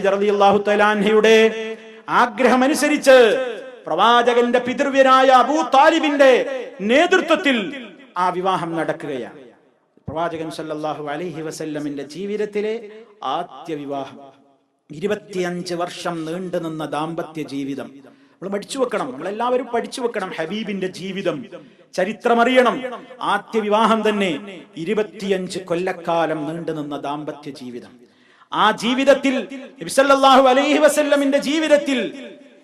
റളിയല്ലാഹു ആഗ്രഹമനുസരിച്ച് പ്രവാചകന്റെ പിതൃവ്യനായ അബൂ താലിബിന്റെ നേതൃത്വത്തിൽ ആ വിവാഹം നടക്കുകയാണ്. പ്രവാചകൻ സല്ലല്ലാഹു അലൈഹി വസല്ലമിന്റെ ജീവിതത്തിലെ ആദ്യ വിവാഹം. ഇരുപത്തിയഞ്ച് വർഷം നീണ്ടു നിന്ന ദാമ്പത്യ ജീവിതം. നമ്മൾ പഠിച്ചു വെക്കണം. നമ്മളെല്ലാവരും പഠിച്ചു വെക്കണം ഹബീബിന്റെ ജീവിതം. ചരിത്രമറിയണം. ആദ്യ വിവാഹം തന്നെ ഇരുപത്തിയഞ്ച് കൊല്ലക്കാലം നീണ്ടു നിന്ന ദാമ്പത്യ ജീവിതം. ആ ജീവിതത്തിൽ അലൈഹി വസല്ലമിന്റെ ജീവിതത്തിൽ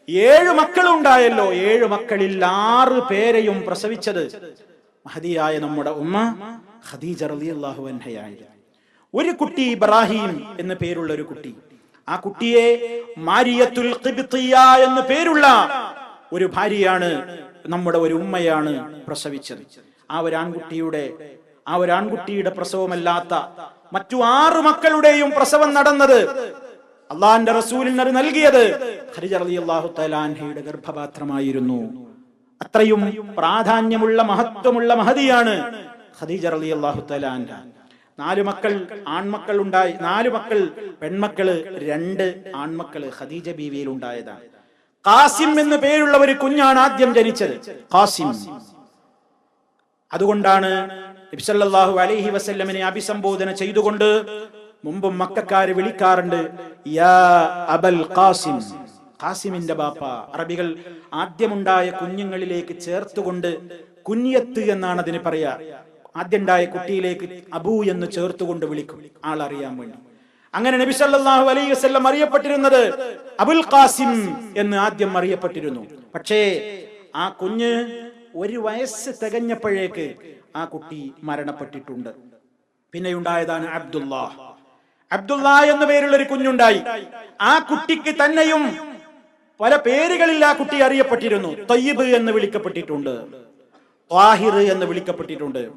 ഏഴ് മക്കളുണ്ടായല്ലോ. ഏഴ് മക്കളിൽ ആറ് പേരെയും പ്രസവിച്ചത് മഹതിയായ നമ്മുടെ ഉമ്മ ഖദീജ റളിയല്ലാഹു അൻഹയായിരുന്നു. ഒരു കുട്ടി ഇബ്രാഹിം എന്ന പേരുള്ള ഒരു കുട്ടി. ആ കുട്ടിയെ മാരിയത്തുൽ എന്ന പേരുള്ള ഒരു ഭാര്യയാണ് നമ്മുടെ ഒരു ഉമ്മയാണ് പ്രസവിച്ചത്. ആ ഒരു ആൺകുട്ടിയുടെ ആ ഒരു ആൺകുട്ടിയുടെ പ്രസവമല്ലാത്ത മറ്റു ആറ് മക്കളുടെയും പ്രസവം നടന്നത് അള്ളാന്റെ റസൂലിന് നൽകിയത് ഖദീജ റളിയല്ലാഹു അള്ളാഹു തലാൻഹയുടെ ഗർഭപാത്രമായിരുന്നു. അത്രയും പ്രാധാന്യമുള്ള മഹത്വമുള്ള മഹതിയാണ് ഖദീജ റളിയല്ലാഹു അള്ളാഹു തലാൻഹ നാല് മക്കൾ ആൺമക്കൾ ഉണ്ടായി നാല് മക്കൾ പെൺമക്കൾ രണ്ട് ആൺമക്കൾ ഖദീജ ബീവിയിൽ ഉണ്ടായതാണ് കാസിം എന്ന് പേരുള്ള ഒരു കുഞ്ഞാണ് ആദ്യം ജനിച്ചത് കാസിം അതുകൊണ്ടാണ് നബിസല്ലാഹു അലൈഹി വസല്ലമിനെ അഭിസംബോധന ചെയ്തുകൊണ്ട് മുമ്പും മക്കാര് വിളിക്കാറുണ്ട് യാ അബൽ ഖാസിം. ഖാസിമിന്റെ ബാപ്പ. അറബികൾ ആദ്യമുണ്ടായ കുഞ്ഞുങ്ങളിലേക്ക് ചേർത്തുകൊണ്ട് കുഞ്ഞിയത്ത് എന്നാണ് അതിന് പറയാ. ആദ്യമുണ്ടായ കുട്ടിയിലേക്ക് അബു എന്ന് ചേർത്തുകൊണ്ട് വിളിക്കും ആളറിയാൻ വേണ്ടി. അങ്ങനെ നബി സല്ലല്ലാഹു അലൈഹി വസല്ലം അറിയപ്പെട്ടിരുന്നത് അബുൽ ഖാസിം എന്ന് ആദ്യം അറിയപ്പെട്ടിരുന്നു. പക്ഷേ ആ കുഞ്ഞ് ഒരു വയസ്സ് തികഞ്ഞപ്പോഴേക്ക് ആ കുട്ടി മരണപ്പെട്ടിട്ടുണ്ട്. പിന്നെയുണ്ടായതാണ് അബ്ദുള്ള അബ്ദുള്ള എന്ന പേരുള്ള ഒരു കുഞ്ഞുണ്ടായി. ആ കുട്ടിക്ക് തന്നെയും പല പേരുകളിൽ ആ കുട്ടി അറിയപ്പെട്ടിരുന്നു. തയ്യിബ് എന്ന് വിളിക്കപ്പെട്ടിട്ടുണ്ട്. താഹിർ എന്ന് വിളിക്കപ്പെട്ടിട്ടുണ്ട്.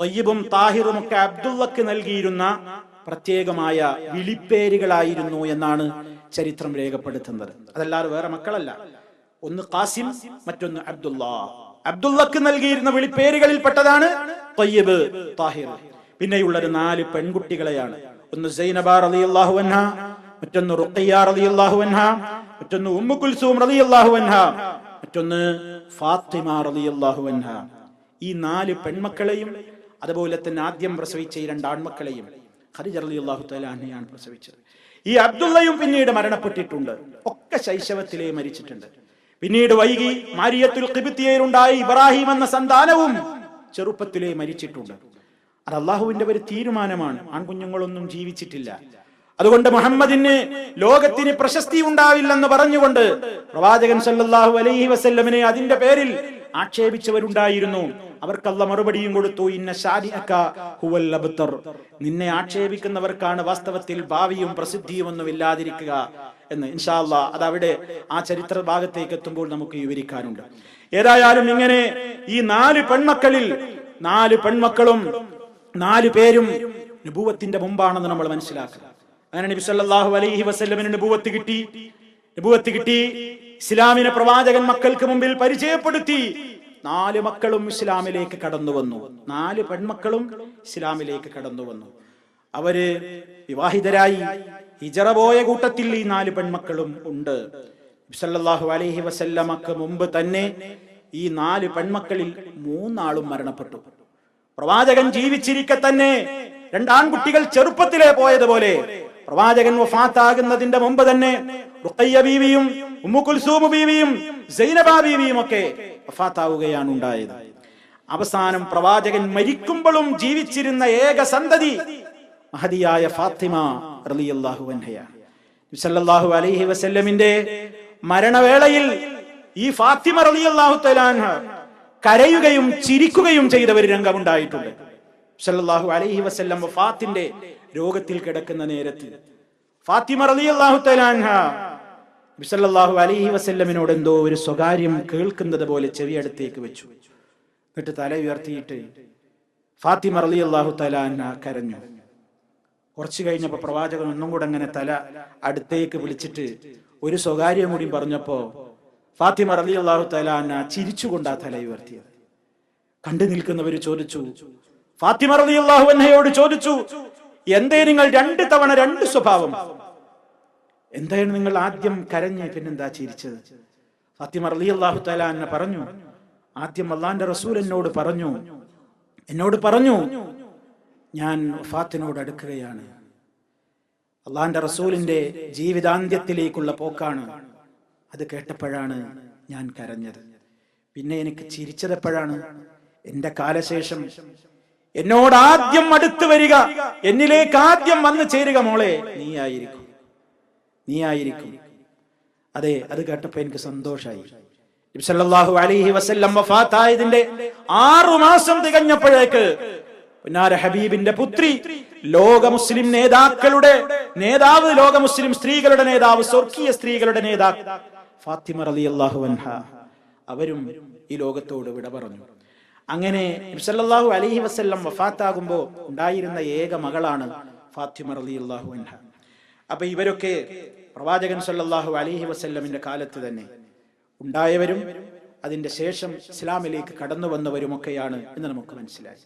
തയ്യിബും താഹിറും ഒക്കെ അബ്ദുള്ളക്ക് നൽകിയിരുന്ന പ്രത്യേകമായ വിളിപ്പേരുകളായിരുന്നു എന്നാണ് ചരിത്രം രേഖപ്പെടുത്തുന്നത്. അതല്ലാതെ വേറെ മക്കളല്ല. ഒന്ന് കാസിം മറ്റൊന്ന് അബ്ദുള്ള അബ്ദുള്ളക്ക് നൽകിയിരുന്ന വിളിപ്പേരുകളിൽ പെട്ടതാണ് തയ്യബ് താഹിർ. പിന്നെയുള്ളത് നാല് പെൺകുട്ടികളെയാണ്. ഒന്ന് സൈനബ അള്ളാഹു അൻഹ മറ്റൊന്ന് റുഖയ്യാർ അലി അള്ളാഹു അൻഹ മറ്റൊന്ന് ഉമ്മു കുൽസൂം അള്ളാഹു അൻഹ മറ്റൊന്ന് ഫാത്തിമ അള്ളാഹു അൻഹ. ഈ നാല് പെൺമക്കളെയും അതുപോലെ തന്നെ ആദ്യം പ്രസവിച്ച ഈ രണ്ട് ആൺമക്കളെയും ഖദീജ റളിയല്ലാഹു അള്ളാഹു അൻഹയാണ് പ്രസവിച്ചത്. ഈ അബ്ദുള്ളയും പിന്നീട് മരണപ്പെട്ടിട്ടുണ്ട്. ഒക്കെ ശൈശവത്തിലേ മരിച്ചിട്ടുണ്ട്. പിന്നീട് വൈകി മാരിയത്തുൽ കിബിത്തിയയിലുണ്ടായി ഇബ്രാഹിം എന്ന സന്താനവും ചെറുപ്പത്തിലെ മരിച്ചിട്ടുണ്ട്. അത് അള്ളാഹുവിന്റെ ഒരു തീരുമാനമാണ്. ആൺകുഞ്ഞുങ്ങളൊന്നും ജീവിച്ചിട്ടില്ല. അതുകൊണ്ട് മുഹമ്മദിന് ലോകത്തിന് പ്രശസ്തി ഉണ്ടാവില്ലെന്ന് പറഞ്ഞുകൊണ്ട് പ്രവാചകൻ സല്ലാഹു അലൈഹി വസല്ലമിനെ അതിന്റെ പേരിൽ ആക്ഷേപിച്ചവരുണ്ടായിരുന്നു. അവർക്കല്ല മറുപടിയും കൊടുത്തു ഇന്ന ഹുവൽ നിന്നെ ആക്ഷേപിക്കുന്നവർക്കാണ് വാസ്തവത്തിൽ ഭാവിയും പ്രസിദ്ധിയും ഒന്നും ഇല്ലാതിരിക്കുക എന്ന് ഇൻഷാല്ല അത് അവിടെ ആ ചരിത്ര ഭാഗത്തേക്ക് എത്തുമ്പോൾ നമുക്ക് വിവരിക്കാനുണ്ട്. ഏതായാലും ഇങ്ങനെ ഈ നാല് പെൺമക്കളിൽ നാല് പെൺമക്കളും നാല് പേരും നുബൂവത്തിന്റെ മുമ്പാണെന്ന് നമ്മൾ മനസ്സിലാക്കുക അങ്ങനെ നബി സല്ലല്ലാഹു അലൈഹി വസല്ലമിന് നുബൂവത്ത് കിട്ടി. നുബൂവത്ത് കിട്ടി. ഇസ്ലാമിനെ പ്രവാചകൻ മക്കൾക്ക് മുമ്പിൽ പരിചയപ്പെടുത്തി. നാല് മക്കളും ഇസ്ലാമിലേക്ക് കടന്നു വന്നു നാല് പെൺമക്കളും ഇസ്ലാമിലേക്ക് കടന്നു വന്നു അവർ വിവാഹിതരായി. ഹിജറ പോയ കൂട്ടത്തിൽ ഈ നാല് പെൺമക്കളും ഉണ്ട്. സല്ലല്ലാഹു അലൈഹി വസല്ലമക്ക് മുമ്പ് തന്നെ ഈ നാല് പെൺമക്കളിൽ മൂന്നാളും മരണപ്പെട്ടു. പ്രവാചകൻ ജീവിച്ചിരിക്കെ തന്നെ രണ്ടാൺകുട്ടികൾ ചെറുപ്പത്തിലെ പോയതുപോലെ പ്രവാചകൻ വഫാത്താകുന്നതിന്റെ മുമ്പ് തന്നെ റുഖയ്യ ബീവിയും ബീവിയും സൈനബ ബീവിയും ഒക്കെ വഫാത്താവുകയാണ് ഉണ്ടായത്. അവസാനം പ്രവാചകൻ മരിക്കുമ്പോഴും ജീവിച്ചിരുന്ന ഏക സന്തതി മഹതിയായ ഫാത്തിമ റളിയല്ലാഹു അൻഹയാണ് സല്ലല്ലാഹു അലൈഹി വസല്ലമിന്റെ മരണവേളയിൽ ഈ ഫാത്തിമ റളിയല്ലാഹു തലാൻഹ കരയുകയും ചിരിക്കുകയും ചെയ്ത ഒരു രംഗമുണ്ടായിട്ടുണ്ട് സല്ലല്ലാഹു അലൈഹി വസല്ലം ഫാത്തിന്റെ രോഗത്തിൽ കിടക്കുന്ന നേരത്ത് ഫാത്തിമ റളിയല്ലാഹു തലാൻഹ സല്ലല്ലാഹു അലൈഹി വസല്ലമിനോട് എന്തോ ഒരു സ്വകാര്യം കേൾക്കുന്നത് പോലെ ചെവിയടുത്തേക്ക് വെച്ചു. എന്നിട്ട് തല ഉയർത്തിയിട്ട് ഫാത്തിമ റളിയല്ലാഹു തലാൻഹ കരഞ്ഞു. കുറച്ചു കഴിഞ്ഞപ്പോ പ്രവാചകൻ ഒന്നും കൂടെ അങ്ങനെ തല അടുത്തേക്ക് വിളിച്ചിട്ട് ഒരു സ്വകാര്യം കൂടി പറഞ്ഞപ്പോ ഫാത്തിമ റലി അള്ളാഹു തലാന ആ തല ഉയർത്തിയത്. കണ്ടു നിൽക്കുന്നവർ ചോദിച്ചു ഫാത്തിമ റലി അള്ളാഹു എന്നയോട് ചോദിച്ചു എന്തേ നിങ്ങൾ രണ്ട് തവണ രണ്ട് സ്വഭാവം? എന്തായാലും നിങ്ങൾ ആദ്യം കരഞ്ഞ് പിന്നെന്താ ചിരിച്ചത്? ഫാത്തിമ റളിയല്ലാഹു തല എന്നെ പറഞ്ഞു ആദ്യം അള്ളാന്റെ റസൂൽ എന്നോട് പറഞ്ഞു എന്നോട് പറഞ്ഞു ഞാൻ വഫാത്തിനോട് അടുക്കുകയാണ്. അള്ളാന്റെ റസൂലിന്റെ ജീവിതാന്ത്യത്തിലേക്കുള്ള പോക്കാണ് അത് കേട്ടപ്പോഴാണ് ഞാൻ കരഞ്ഞത്. പിന്നെ എനിക്ക് ചിരിച്ചതെപ്പോഴാണ് എന്റെ കാലശേഷം എന്നോട് ആദ്യം അടുത്തു വരിക എന്നിലേക്ക് ആദ്യം വന്നു ചേരുക മോളെ നീ ആയിരിക്കും. നീ ആയിരിക്കും. അതെ അത് കേട്ടപ്പോ എനിക്ക് സന്തോഷായി. അലൈഹി വസല്ലം വഫാത്തായതിന്റെ ആറു മാസം തികഞ്ഞപ്പോഴേക്ക് പുന്നാര ഹബീബിന്റെ പുത്രി ലോക മുസ്ലിം നേതാക്കളുടെ നേതാവ് ലോക മുസ്ലിം സ്ത്രീകളുടെ നേതാവ് സ്വർഗീയ സ്ത്രീകളുടെ നേതാവ് ഫാത്തിമ റളിയല്ലാഹു അൻഹ. അവരും ഈ ലോകത്തോട് വിട പറഞ്ഞു. അങ്ങനെ സല്ലല്ലാഹു അലൈഹി വസല്ലം വഫാത്താകുമ്പോൾ ഉണ്ടായിരുന്ന ഏക മകളാണ് ഫാത്തിമ അള്ളാഹു അൻഹ. അപ്പൊ ഇവരൊക്കെ പ്രവാചകൻ സല്ലല്ലാഹു അലൈഹി വസല്ലമിന്റെ കാലത്ത് തന്നെ ഉണ്ടായവരും അതിന്റെ ശേഷം ഇസ്ലാമിലേക്ക് കടന്നു വന്നവരുമൊക്കെയാണ് എന്ന് നമുക്ക് മനസ്സിലായി.